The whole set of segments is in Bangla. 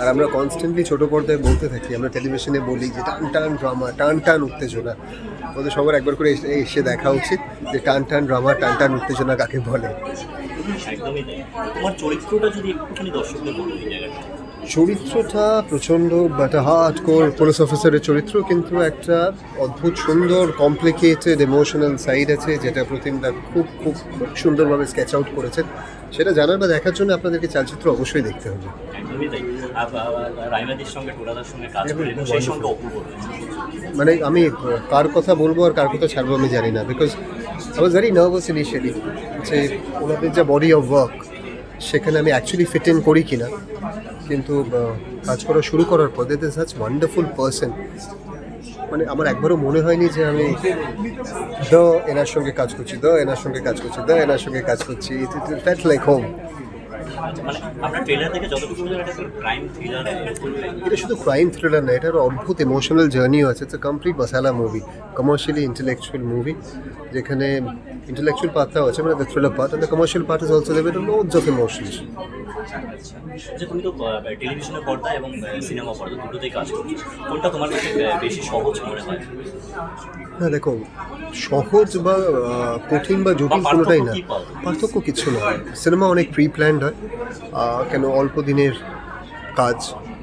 আর আমরা কনস্ট্যান্টলি ছোট পর্দায় বলতে থাকি, আমরা টেলিভিশনে বলি যে টান টান ড্রামা টান টান উত্তেজনা। ওদের সবার একবার করে এসে দেখা উচিত যে টান টান ড্রামা টান টান উত্তেজনা কাকে বলে। একদমই তোমার চরিত্রটা যদি একটুখানি দর্শকদের বলো চরিত্রটা প্রচণ্ড একটা হার্ড কোর পুলিশ অফিসারের চরিত্র কিন্তু একটা অদ্ভুত সুন্দর কমপ্লিকেটেড ইমোশনাল সাইড আছে যেটা প্রতিমদা খুব খুব খুব সুন্দরভাবে স্কেচ আউট করেছেন। সেটা জানার বা দেখার জন্য আপনাদেরকে চলচ্চিত্র অবশ্যই দেখতে হবে। মানে আমি কার কথা বলব আর কার কথা ছাড়বো আমি জানি না because I was very nervous initially যে ওনাদের যা বডি অফ ওয়ার্ক সেখানে আমি অ্যাকচুয়ালি ফিট ইন করি কিনা, কিন্তু কাজ করা শুরু করার পর দিস সাচ ওয়ান্ডারফুল পার্সন মানে আমার একবারও মনে হয়নি যে আমি দ, এনার সঙ্গে কাজ করছি, দ, এনার সঙ্গে কাজ করছি, দ, এনার সঙ্গে কাজ করছি ইট ফ্যাট লাইক হোম মানে এটা শুধু ক্রাইম থ্রিলার না এটার অদ্ভুত ইমোশনাল জার্নিও আছে। It's complete masala movie commercially intellectual movie যেখানে ইন্টেলেকচুয়াল পার্টটাও আছে মানে the thriller part and commercial part is also দেবেন লোডস অফ ইমোশনস যে তুমি তো টেলিভিশনের পর্দা এবং সিনেমা পর্দা দুটোতেই কাজ করছ। কোনটা তোমার কাছে বেশি সহজ মনে হয়? না দেখো সহজ বা কঠিন বা জটিল কোনোটাই না। পার্থক্য? কিছু না। সিনেমা অনেক প্রি প্ল্যান্ড হয় কেন অল্প দিনের কাজ।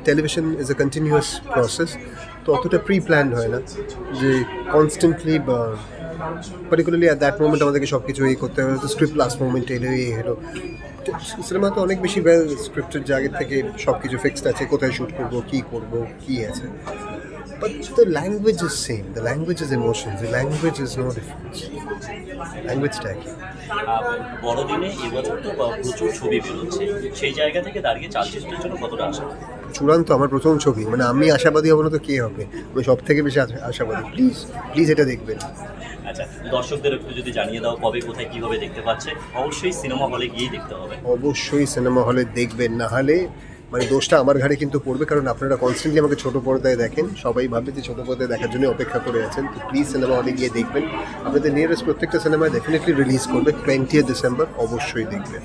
Television is a continuous process তো অতটা প্রি প্ল্যান হয় না। যে কনস্ট্যান্টলি বা পার্টিকুলারলি অ্যাট দ্যাট মোমেন্ট আমাদেরকে সব কিছু এই করতে হবে। স্ক্রিপ্ট লাস্ট মোমেন্ট এলো, এই হলো সিনেমা তো অনেক বেশি ওয়েল স্ক্রিপ্টের জায়গা থেকে সব কিছু ফিক্সড আছে, কোথায় শ্যুট করব, কী করব, কী আছে। But the language is same. The language is emotions. The language is no difference. Language tag. আহ, বড়দিনে এবছর তো আহ, প্রচুর ছবি বেরোচ্ছে সেই জায়গা থেকে দাঁড়িয়ে চালচিত্রের জন্য কতটা আশা চূড়ান্ত আমার প্রথম ছবি মানে আমি আশাবাদী হব না তো কে হবে আমি সব থেকে বেশি আশা- আশাবাদী প্লিজ প্লিজ এটা দেখবেন আচ্ছা দর্শকদের একটু যদি জানিয়ে দাও কবে কোথায় কীভাবে দেখতে পাচ্ছে অবশ্যই সিনেমা হলে গিয়েই দেখতে হবে অবশ্যই সিনেমা হলে দেখবেন না হলে মানে দোষটা আমার ঘাড়ে কিন্তু পড়বে, কারণ আপনারা কনস্ট্যান্টলি আমাকে ছোট পর্দায় দেখেন। সবাই ভাবে যে ছোটো পর্দায় দেখার জন্য অপেক্ষা করে আছেন। তো প্লিজ সিনেমা হলে গিয়ে দেখবেন। আপনাদের নিয়ারেস্ট প্রত্যেকটা সিনেমায় ডেফিনেটলি রিলিজ করবে টোয়েন্টি ডিসেম্বর অবশ্যই দেখবেন।